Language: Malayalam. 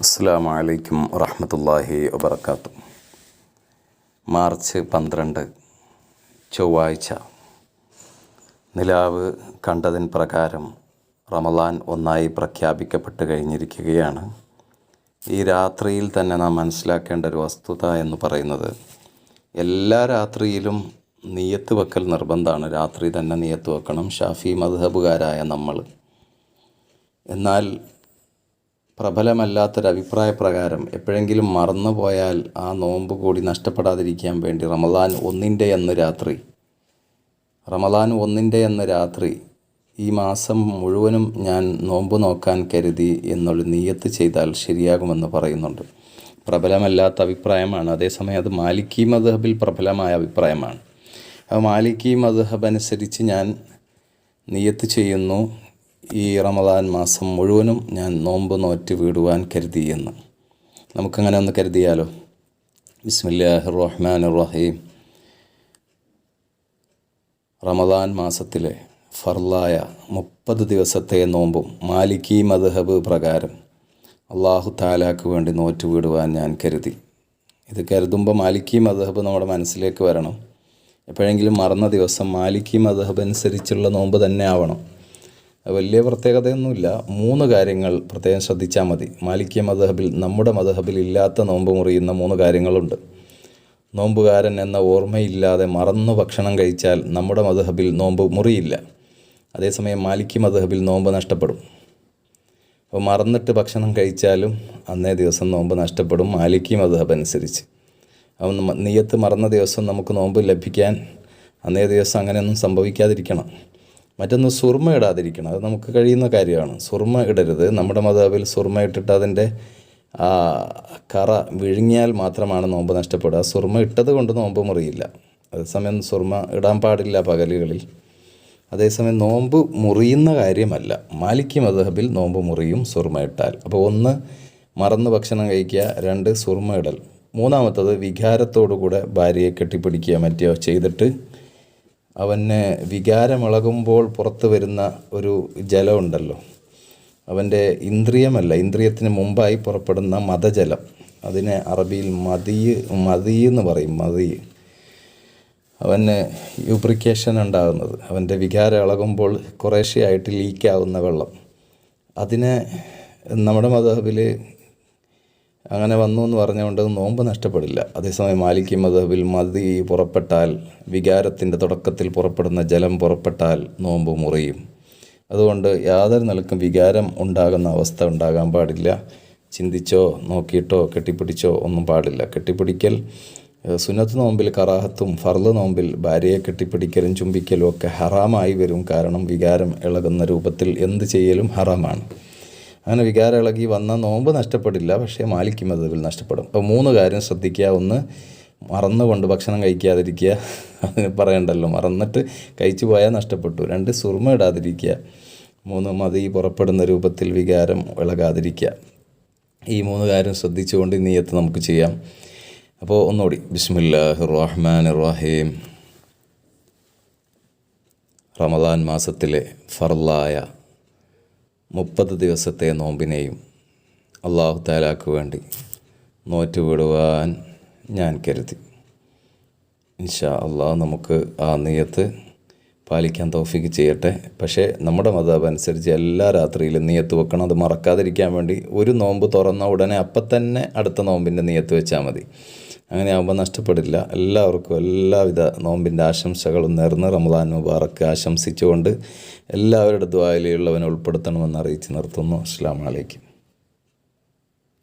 അസ്സാം വലൈക്കും വറഹമത്തല്ലാഹി വബർക്കാത്തു മാർച്ച് പന്ത്രണ്ട് ചൊവ്വാഴ്ച. നിലാവ് കണ്ടതിൻ പ്രകാരം റമലാൻ ഒന്നായി പ്രഖ്യാപിക്കപ്പെട്ട് കഴിഞ്ഞിരിക്കുകയാണ്. ഈ രാത്രിയിൽ തന്നെ നാം മനസ്സിലാക്കേണ്ട ഒരു വസ്തുത എന്ന് പറയുന്നത് എല്ലാ രാത്രിയിലും നീയത്ത് വെക്കൽ നിർബന്ധമാണ്. രാത്രി തന്നെ നീയത്ത് വെക്കണം. ഷാഫി മദ്ഹബുകാരായ നമ്മൾ. എന്നാൽ പ്രബലമല്ലാത്തൊരു അഭിപ്രായ പ്രകാരം എപ്പോഴെങ്കിലും മറന്നു പോയാൽ ആ നോമ്പ് കൂടി നഷ്ടപ്പെടാതിരിക്കാൻ വേണ്ടി റമദാൻ ഒന്നിന്റെ അന്ന് രാത്രി. റമദാൻ ഒന്നിന്റെ അന്ന് രാത്രി ഈ മാസം മുഴുവനും ഞാൻ നോമ്പ് നോക്കാൻ കരുതി എന്നൊരു നീയത്ത് ചെയ്താൽ ശരിയാകുമെന്ന് പറയുന്നുണ്ട്. പ്രബലമല്ലാത്ത അഭിപ്രായമാണ് അതേസമയം അത് മാലിക്കി മദ്ഹബിൽ പ്രബലമായ അഭിപ്രായമാണ്. മാലിക്കി മദ്ഹബ് അനുസരിച്ച് ഞാൻ നീയത്ത് ചെയ്യുന്നു. ഈ റമദാൻ മാസം മുഴുവനും ഞാൻ നോമ്പ് നോറ്റ് വീടുവാൻ കരുതിയെന്ന്. നമുക്കങ്ങനെ ഒന്ന് കരുതിയാലോ? ബിസ്മില്ലാഹി റഹ്മാൻ റഹീം റമദാൻ മാസത്തിലെ ഫർലായ മുപ്പത് ദിവസത്തെ നോമ്പും മാലിക്കി മദ്ഹബ് പ്രകാരം അള്ളാഹു താലാക്ക് വേണ്ടി നോറ്റ് വീടുവാൻ ഞാൻ കരുതി. ഇത് കരുതുമ്പോൾ മാലിക്കി മദ്ഹബ് നമ്മുടെ മനസ്സിലേക്ക് വരണം. എപ്പോഴെങ്കിലും മറന്ന ദിവസം മാലിക്കി മദ്ഹബ് അനുസരിച്ചുള്ള നോമ്പ് തന്നെ ആവണം. വലിയ പ്രത്യേകതയൊന്നുമില്ല. മൂന്ന് കാര്യങ്ങൾ പ്രത്യേകം ശ്രദ്ധിച്ചാൽ മതി. മാലിക്യ മദഹബിൽ നമ്മുടെ മദഹബിൽ ഇല്ലാത്ത നോമ്പ് മുറിയുന്ന മൂന്ന് കാര്യങ്ങളുണ്ട്. നോമ്പുകാരൻ എന്ന ഓർമ്മയില്ലാതെ മറന്നു ഭക്ഷണം കഴിച്ചാൽ നമ്മുടെ മദഹബിൽ നോമ്പ് മുറിയില്ല. അതേസമയം മാലിക്യ മദഹബിൽ നോമ്പ് നഷ്ടപ്പെടും. അപ്പോൾ മറന്നിട്ട് ഭക്ഷണം കഴിച്ചാലും അന്നേ ദിവസം നോമ്പ് നഷ്ടപ്പെടും മാലിക്യ മദഹബ് അനുസരിച്ച്. അപ്പം നീയത്ത് മറന്ന ദിവസം നമുക്ക് നോമ്പ് ലഭിക്കാൻ അന്നേ ദിവസം അങ്ങനെയൊന്നും സംഭവിക്കാതിരിക്കണം. മറ്റൊന്ന് സുർമ ഇടാതിരിക്കണം. അത് നമുക്ക് കഴിയുന്ന കാര്യമാണ്. സുർമ ഇടരുത്. നമ്മുടെ മതാവിൽ സുർമ ഇട്ടിട്ട് അതിന്റെ കറ വിഴുങ്ങിയാൽ മാത്രമാണ് നോമ്പ് നഷ്ടപ്പെടുക. സുർമ ഇട്ടത് കൊണ്ട് നോമ്പ് മുറിയില്ല. അതേസമയം സുർമ ഇടാൻ പാടില്ല പകലുകളിൽ. അതേസമയം നോമ്പ് മുറിയുന്ന കാര്യമല്ല. മാലിക്കി മധബിൽ നോമ്പ് മുറിയും സുർമ ഇട്ടാൽ. അപ്പോൾ ഒന്ന് മറന്ന് ഭക്ഷണം കഴിക്കുക. രണ്ട് സുർമ ഇടൽ. മൂന്നാമത്തത് വികാരത്തോടു കൂടെ ഭാര്യയെ കെട്ടിപ്പിടിക്കുക. മറ്റോ ചെയ്തിട്ട് അവന് വികാരമിളകുമ്പോൾ പുറത്തു വരുന്ന ഒരു ജലമുണ്ടല്ലോ. അവന്റെ ഇന്ദ്രിയമല്ല ഇന്ദ്രിയത്തിന് മുമ്പായി പുറപ്പെടുന്ന മതജലം. അതിനെ അറബിയിൽ മതി മതി എന്ന് പറയും മതി. അവന് യൂബ്രിക്കേഷൻ ഉണ്ടാകുന്നത്. അവന്റെ വികാരം ഇളകുമ്പോൾ കുറേശ്ശെയായിട്ട് ലീക്കാവുന്ന വെള്ളം. അതിനെ നമ്മുടെ മതബിൽ അങ്ങനെ വന്നു എന്ന് പറഞ്ഞുകൊണ്ട് നോമ്പ് നഷ്ടപ്പെടില്ല. അതേസമയം മാലിക്കി മതബിൽ മതി പുറപ്പെട്ടാൽ വികാരത്തിന്റെ തുടക്കത്തിൽ പുറപ്പെടുന്ന ജലം പുറപ്പെട്ടാൽ നോമ്പ് മുറിയും. അതുകൊണ്ട് യാതൊരു നിലക്കും വികാരം ഉണ്ടാകുന്ന അവസ്ഥ ഉണ്ടാകാൻ പാടില്ല. ചിന്തിച്ചോ നോക്കിയിട്ടോ കെട്ടിപ്പിടിച്ചോ ഒന്നും പാടില്ല. കെട്ടിപ്പിടിക്കൽ സുനത്ത് നോമ്പിൽ കറാഹത്തും ഫർദ് നോമ്പിൽ ഭാര്യയെ കെട്ടിപ്പിടിക്കലും ചുംബിക്കലും ഒക്കെ ഹറാമായി വരും. കാരണം വികാരം ഇളകുന്ന രൂപത്തിൽ എന്ത് ചെയ്യലും ഹറാമാണ്. അങ്ങനെ വികാരം ഇളകി വന്ന നോമ്പ് നഷ്ടപ്പെടില്ല പക്ഷേ മാലിക്ക് മതത്തിൽ നഷ്ടപ്പെടും. അപ്പോൾ മൂന്ന് കാര്യം ശ്രദ്ധിക്കുക. ഒന്ന് മറന്നുകൊണ്ട് ഭക്ഷണം കഴിക്കാതിരിക്കുക. അതിന് പറയണ്ടല്ലോ മറന്നിട്ട് കഴിച്ചു പോയാൽ നഷ്ടപ്പെട്ടു. രണ്ട് സുർമ ഇടാതിരിക്കുക. മൂന്ന് മതി പുറപ്പെടുന്ന രൂപത്തിൽ വികാരം ഇളകാതിരിക്കുക. ഈ മൂന്ന് കാര്യം ശ്രദ്ധിച്ചുകൊണ്ട് നീയത്ത് നമുക്ക് ചെയ്യാം. അപ്പോൾ ഒന്നുകൂടി. ബിസ്മില്ലാഹി റഹ്മാൻ റഹീം റമദാൻ മാസത്തിലെ ഫർലായ മുപ്പത് ദിവസത്തെ നോമ്പിനെയും അള്ളാഹു താലാക്ക് വേണ്ടി നോറ്റുവിടുവാൻ ഞാൻ കരുതി. ഇൻഷാ അള്ളാഹ് നമുക്ക് ആ നീയത്ത് പാലിക്കാൻ തോഫിക്ക് ചെയ്യട്ടെ. പക്ഷേ നമ്മുടെ മതം അനുസരിച്ച് എല്ലാ രാത്രിയിലും നീയത്ത് വെക്കണം. അത് മറക്കാതിരിക്കാൻ വേണ്ടി ഒരു നോമ്പ് തുറന്ന ഉടനെ അപ്പം തന്നെ അടുത്ത നോമ്പിന്റെ നീയത്ത് വെച്ചാൽ മതി. അങ്ങനെ ആകുമ്പോൾ നഷ്ടപ്പെടില്ല. എല്ലാവർക്കും എല്ലാവിധ നോമ്പിന്റെ ആശംസകളും നേർന്ന് റമദാൻ മുബാറക്ക് ആശംസിച്ചുകൊണ്ട് എല്ലാവരുടെ ദ്വായിലുള്ളവനെ ഉൾപ്പെടുത്തണമെന്ന് അറിയിച്ച് നിർത്തുന്നു. അസ്സാം വലൈക്കും